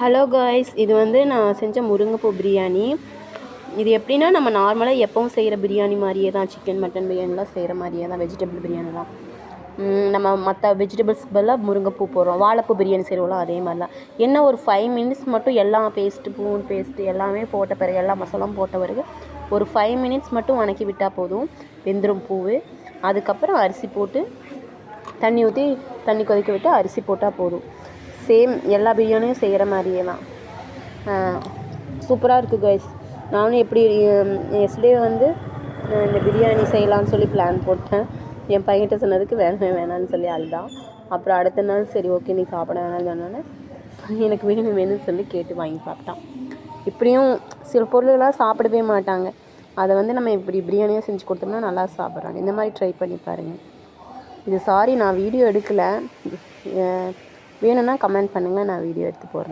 Hello guys இது வந்து நான் செஞ்ச முருங்கைப்பூ பிரியாணி. இது எப்படின்னா நம்ம நார்மலாக எப்பவும் செய்கிற பிரியாணி மாதிரியே தான் சிக்கன் மட்டன் பிரியாணிலாம் செய்கிற மாதிரியே தான் வெஜிடபிள் பிரியாணி தான். நம்ம மற்ற வெஜிடபிள்ஸ் பதிலாக முருங்கைப்பூ போடுறோம். வாழைப்பூ பிரியாணி செய்கிறோம்ல அதே மாதிரி தான். என்ன ஒரு ஃபைவ் மினிட்ஸ் மட்டும் எல்லா பேஸ்ட்டு பூன் பேஸ்ட்டு எல்லாமே போட்ட பிறகு எல்லா மசாலாவும் போட்ட பிறகு ஒரு ஃபைவ் மினிட்ஸ் மட்டும் வணக்கி விட்டால் போதும். வெந்துடும் பூவு. அதுக்கப்புறம் அரிசி போட்டு தண்ணி ஊற்றி தண்ணி கொதிக்க விட்டு அரிசி போட்டால் போதும். சேம் எல்லா பிரியாணியும் செய்கிற மாதிரியே தான். சூப்பராக இருக்குது கைஸ் நானும் எப்படி எஸ்டே வந்து இந்த பிரியாணி செய்யலான்னு சொல்லி பிளான் போட்டேன். என் பையன்கிட்ட சொன்னதுக்கு வேணவே வேணாம்னு சொல்லி அழுதான் அப்புறம் அடுத்த நாள் சரி ஓகே நீ சாப்பிட வேணாம்னு சொன்னோன்னே எனக்கு வேணும் வேணும்னு சொல்லி கேட்டு வாங்கி சாப்பிட்டான். இப்படியும் சில பொருளெல்லாம் சாப்பிடவே மாட்டாங்க. அதை வந்து நம்ம இப்படி பிரியாணியாக செஞ்சு கொடுத்தோம்னா நல்லா சாப்பிட்றாங்க. இந்த மாதிரி ட்ரை பண்ணி பாருங்கள் இது சாரி நான் வீடியோ எடுக்கலை. வேணும்னா கமெண்ட் பண்ணுங்கள் நான் வீடியோ எடுத்து போடுறேன்